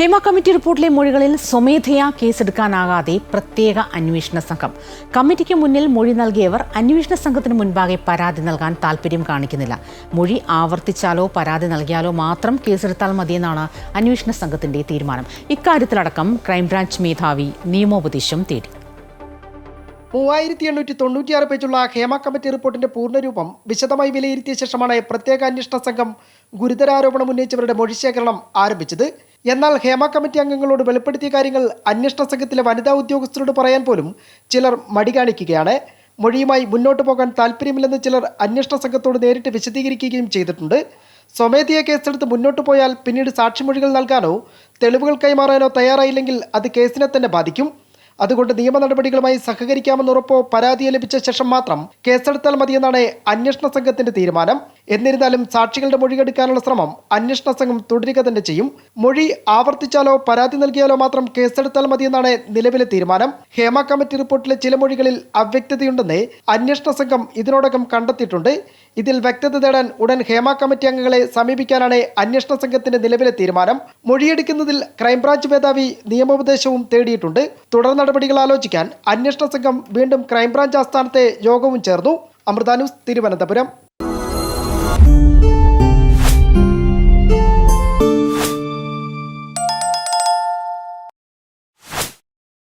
Hema committee റിപ്പോർട്ടിലെ മൊഴികളിൽ സ്വമേധയാ കേസെടുക്കാനാകാതെ പ്രത്യേക അന്വേഷണ സംഘം. കമ്മിറ്റിക്ക് മുന്നിൽ മൊഴി നൽകിയവർ അന്വേഷണ സംഘത്തിന് മുൻപാകെ പരാതി നൽകാൻ താൽപ്പര്യം കാണിക്കുന്നില്ല. മൊഴി ആവർത്തിച്ചാലോ പരാതി നൽകിയാലോ മാത്രം കേസെടുത്താൽ മതിയെന്നാണ് അന്വേഷണ സംഘത്തിന്റെ തീരുമാനം. ഇക്കാര്യത്തിലടക്കം ക്രൈംബ്രാഞ്ച് മേധാവി നിയമോപദേശം തേടി. മൂവായിരത്തി എണ്ണൂറ്റി തൊണ്ണൂറ്റിയാറ് പേജുള്ള ഹേമ കമ്മിറ്റി റിപ്പോർട്ടിന്റെ പൂർണരൂപം വിശദമായി വിലയിരുത്തിയ ശേഷമാണ് പ്രത്യേക അന്വേഷണ സംഘം ഗുരുതരാരോപണം ഉന്നയിച്ചവരുടെ മൊഴി ശേഖരണം ആരംഭിച്ചത്. എന്നാൽ ഹേമ കമ്മിറ്റി അംഗങ്ങളോട് വെളിപ്പെടുത്തിയ കാര്യങ്ങൾ അന്വേഷണ സംഘത്തിലെ വനിതാ ഉദ്യോഗസ്ഥരോട് പറയാൻ പോലും ചിലർ മടി കാണിക്കുകയാണ്. മൊഴിയുമായി മുന്നോട്ട് പോകാൻ താല്പര്യമില്ലെന്ന് ചിലർ അന്വേഷണ സംഘത്തോട് നേരിട്ട് വിശദീകരിക്കുകയും ചെയ്തിട്ടുണ്ട്. സ്വമേധയാ കേസെടുത്ത് മുന്നോട്ട് പോയാൽ പിന്നീട് സാക്ഷിമൊഴികൾ നൽകാനോ തെളിവുകൾ കൈമാറാനോ തയ്യാറായില്ലെങ്കിൽ അത് കേസിനെ തന്നെ ബാധിക്കും. അതുകൊണ്ട് നിയമ നടപടികളുമായി സഹകരിക്കാമെന്നുറപ്പോ പരാതിയോ ലഭിച്ച ശേഷം മാത്രം കേസെടുത്താൽ മതിയെന്നാണ് അന്വേഷണ സംഘത്തിന്റെ തീരുമാനം. എന്നിരുന്നാലും സാക്ഷികളുടെ മൊഴിയെടുക്കാനുള്ള ശ്രമം അന്വേഷണ സംഘം തുടരുക തന്നെ ചെയ്യും. മൊഴി ആവർത്തിച്ചാലോ പരാതി നൽകിയാലോ മാത്രം കേസെടുത്താൽ മതിയെന്നാണ് നിലവിലെ തീരുമാനം. ഹേമ കമ്മിറ്റി റിപ്പോർട്ടിലെ ചില മൊഴികളിൽ അവ്യക്തതയുണ്ടെന്ന് അന്വേഷണ സംഘം ഇതിനോടകം കണ്ടെത്തിയിട്ടുണ്ട്. ഇതിൽ വ്യക്തത തേടാൻ ഉടൻ ഹേമ കമ്മിറ്റി അംഗങ്ങളെ സമീപിക്കാനാണ് അന്വേഷണ സംഘത്തിന്റെ നിലവിലെ തീരുമാനം. മൊഴിയെടുക്കുന്നതിൽ ക്രൈംബ്രാഞ്ച് മേധാവി നിയമോപദേശവും തേടിയിട്ടുണ്ട്. തുടർ നടപടികൾ ആലോചിക്കാൻ അന്വേഷണ സംഘം വീണ്ടും ക്രൈംബ്രാഞ്ച് ആസ്ഥാനത്തെ യോഗവും ചേർന്നു. അമൃത ന്യൂസ് തിരുവനന്തപുരം.